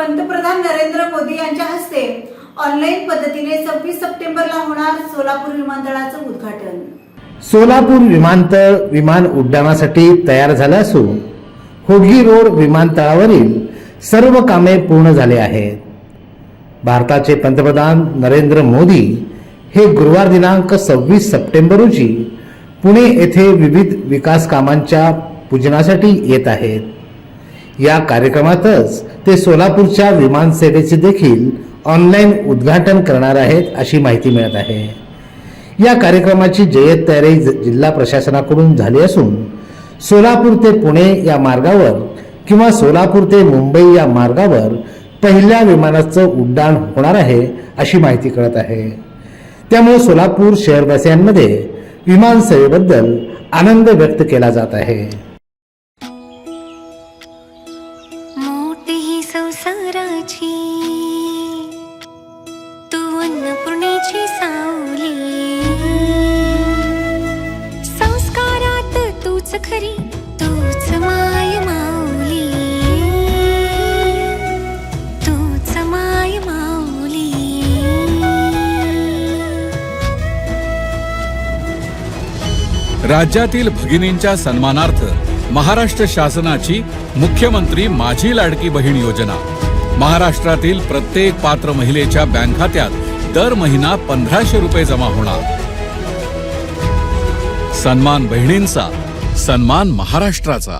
पंतप्रधान नरेंद्र मोदी यांच्या हस्ते ऑनलाईन पद्धतीने सव्वीस सप्टेंबरला होणार सोलापूर विमानतळाचं उद्घाटन. सोलापूर विमानतळ विमान उड्डाणासाठी तयार झालं असून होडगी रोड विमानतळावरील सर्व कामे पूर्ण झाले आहेत. भारताचे पंतप्रधान नरेंद्र मोदी हे गुरुवार दिनांक सव्वीस सप्टेंबर रोजी पुणे येथे विविध विकास कामांच्या पूजनासाठी येत आहेत. या कार्यक्रमातच ते सोलापूरच्या विमानसेवेचे देखील ऑनलाईन उद्घाटन करणार आहेत अशी माहिती मिळत आहे. या कार्यक्रमाची जय्यत तयारी ज- जिल्हा प्रशासनाकडून झाली असून सोलापूर ते पुणे या मार्गावर किंवा सोलापूर ते मुंबई या मार्गावर पहिल्या विमानाचं उड्डाण होणार आहे अशी माहिती कळत आहे. त्यामुळे सोलापूर शहरवासियांमध्ये विमान सेवेबद्दल आनंद व्यक्त केला जात आहे. तू अन्नपूर्णेची सावली. संस्कारात तूच खरी तूच माय माऊली. तूच माय माऊली. राज्यातील भगिनींच्या सन्मानार्थ महाराष्ट्र शासनाची मुख्यमंत्री माझी लाडकी बहीण योजना. महाराष्ट्रातील प्रत्येक पात्र महिलेच्या बँक खात्यात दर महिना पंधराशे रुपये जमा होणार. सन्मान बहिणींचा सन्मान महाराष्ट्राचा.